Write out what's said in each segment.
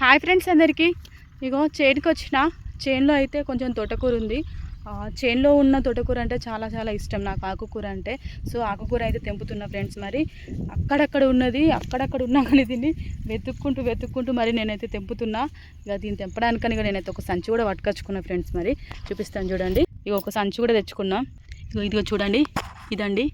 Hi friends అందరికీ. ఇగో చేనుకి వచ్చిన చేనులో అయితే కొంచెం తోటకూర ఉంది. చేనులో ఉన్న తోటకూర అంటే చాలా చాలా ఇష్టం నాకు ఆకుకూర అంటే. సో ఆకుకూర అయితే తెంపుతున్నా ఫ్రెండ్స్ మరి. అక్కడక్కడ ఉన్నది అక్కడక్కడ ఉన్నా కానీ దీన్ని వెతుక్కుంటూ వెతుక్కుంటూ మరి నేనైతే తెంపుతున్నా. ఇక దీన్ని తెంపడానికని ఇక నేనైతే ఒక సంచి కూడా పట్టుకొచ్చుకున్నా ఫ్రెండ్స్ మరి. చూపిస్తాను చూడండి. ఇక ఒక సంచి కూడా తెచ్చుకున్నా. ఇదిగో చూడండి ఇదండి.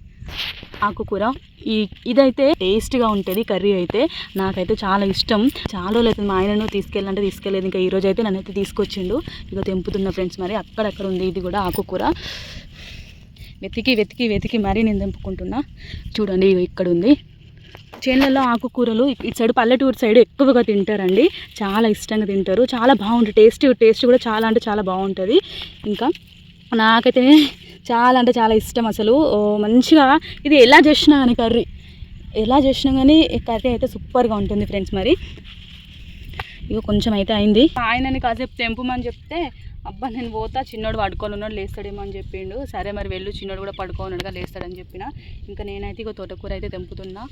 ఆకుకూర. ఈ ఇదైతే టేస్ట్గా ఉంటుంది కర్రీ అయితే. నాకైతే చాలా ఇష్టం. చాలా రోజులు అయితే మా ఆయనను తీసుకెళ్ళాలంటే తీసుకెళ్ళలేదు. ఇంకా ఈరోజు అయితే నన్ను అయితే నన్నైతే తీసుకొచ్చిండు. ఇక తెంపుతున్న ఫ్రెండ్స్ మరి. అక్కడక్కడ ఉంది ఇది కూడా ఆకుకూర. వెతికి వెతికి వెతికి మరీ నేను తెంపుకుంటున్నా. చూడండి ఇక్కడ ఉంది. చేనులలో ఆకుకూరలు ఇటు సైడ్ పల్లెటూరు సైడ్ ఎక్కువగా తింటారండి. చాలా ఇష్టంగా తింటారు. చాలా బాగుంటుంది. టేస్ట్ టేస్ట్ కూడా చాలా అంటే చాలా బాగుంటుంది. ఇంకా నాకైతే చాలా అంటే చాలా ఇష్టం అసలు. ఓ మంచిగా ఇది ఎలా చేసినా కానీ కర్రీ. ఎలా చేసినా కానీ కర్రీ అయితే సూపర్గా ఉంటుంది ఫ్రెండ్స్ మరి. ఇక కొంచెం అయితే అయింది. ఆయనని కాసేపు తెంపమని చెప్తే అబ్బా నేను పోతా చిన్నోడు పడుకొని ఉన్నాడు లేస్తాడేమో అని చెప్పిండు. సరే మరి వెళ్ళు చిన్నోడు కూడా పడుకోనుడుగా లేస్తాడని చెప్పిన. ఇంకా నేనైతే ఇక తోటకూర అయితే తెంపుతున్నా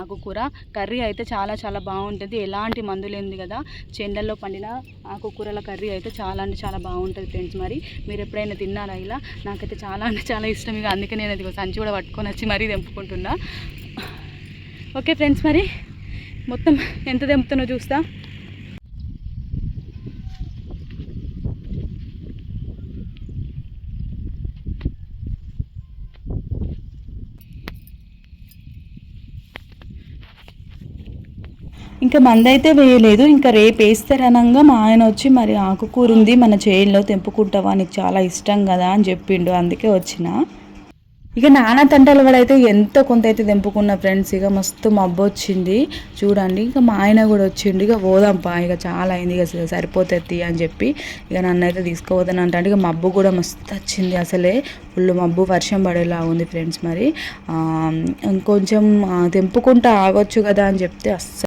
ఆకుకూర. కర్రీ అయితే చాలా చాలా బాగుంటుంది. ఎలాంటి మందులు ఏంది కదా. చెండల్లో పండిన ఆకుకూరల కర్రీ అయితే చాలా అంటే చాలా బాగుంటుంది ఫ్రెండ్స్ మరి. మీరు ఎప్పుడైనా తిన్నారా ఇలా? నాకైతే చాలా అంటే చాలా ఇష్టం ఇక అందుకే నేను అది సంచి కూడా పట్టుకొని వచ్చి మరీ తెంపుకుంటున్నా. ఓకే ఫ్రెండ్స్ మరి మొత్తం ఎంత తెంపుతున్నో చూస్తా. ఇంకా మందైతే వేయలేదు. ఇంకా రేపు వేస్తారనంగా మా ఆయన వచ్చి మరి ఆకుకూర ఉంది మన చేనులో తెంపుకుంటావా నీకు చాలా ఇష్టం కదా అని చెప్పిండు. అందుకే వచ్చిన. ఇక నాన్న తంటలు వాడైతే ఎంత కొంత అయితే తెంపుకున్న ఫ్రెండ్స్ ఇక మస్తు మబ్బు వచ్చింది. చూడండి ఇక మా ఆయన కూడా వచ్చిండు. ఇక పోదాంపా ఇక చాలా అయింది ఇక సరిపోతుంది అని చెప్పి ఇక నన్ను అయితే తీసుకోవద్దని అంటే ఇక మబ్బు కూడా మస్తు వచ్చింది అసలే. ఫుల్ మబ్బు వర్షం పడేలా ఉంది ఫ్రెండ్స్ మరి. ఇంకొంచెం తెంపుకుంటా ఆగొచ్చు కదా అని చెప్తే అస్సలు